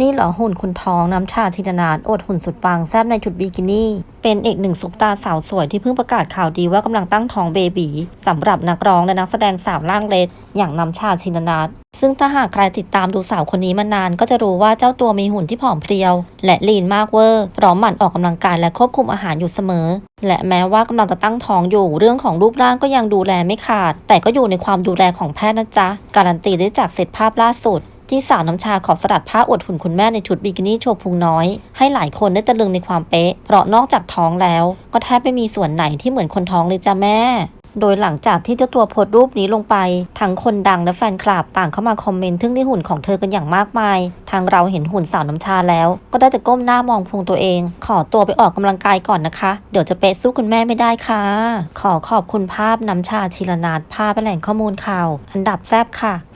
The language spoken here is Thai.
นี่เหรอหุ่นคุณท้องน้ำชาชินนาทอดหุ่นสุดปังแซบในชุดบิกินี่ เป็นอีกหนึ่งซุปตาสาวสวยที่เพิ่งประกาศข่าวดีว่ากำลังตั้งท้องเบบีสำหรับนักร้องและนักแสดงสาวร่างเล็กอย่างน้ำชาชินนาทซึ่งถ้าหากใครติดตามดูสาวคนนี้มานาน ก็จะรู้ว่าเจ้าตัวมีหุ่นที่ผอมเพรียว และลีนมากเวอร์พร้อมหมั่นออกกำลังกายและควบคุมอาหารอยู่เสมอ และแม้ว่ากำลังจะตั้งท้องอยู่เรื่องของรูปร่างก็ยังดูแลไม่ขาด แต่ก็อยู่ในความดูแลของแพทย์นะจ๊ะการันตีได้จากเซตภาพล่าสุด ที่สาวน้ำชาขอสลัดผ้าอวดหุ่นคุณแม่ในชุดบิกินี่โชว์พุงน้อย ให้หลายคนได้ตะลึงในความเป๊ะ เพราะนอกจากท้องแล้ว ก็แทบไม่มีส่วนไหนที่เหมือนคนท้องเลยจ้ะแม่โดยหลังจากที่เจ้าตัวโพสต์รูปนี้ลงไป ทั้งคนดังและแฟนคลับต่างเข้ามาคอมเมนต์ถึงในหุ่นของเธอกันอย่างมากมาย ทางเราเห็นหุ่นสาวน้ำชาแล้ว ก็ได้แต่ก้มหน้ามองพุงตัวเอง ขอตัวไปออกกำลังกายก่อนนะคะ เดี๋ยวจะเป๊ะสู้คุณแม่ไม่ได้ค่ะ ขอขอบคุณภาพน้ำชาชีรนาถภาพเป็นแหล่งข้อมูลข่าว อันดับแซบค่ะ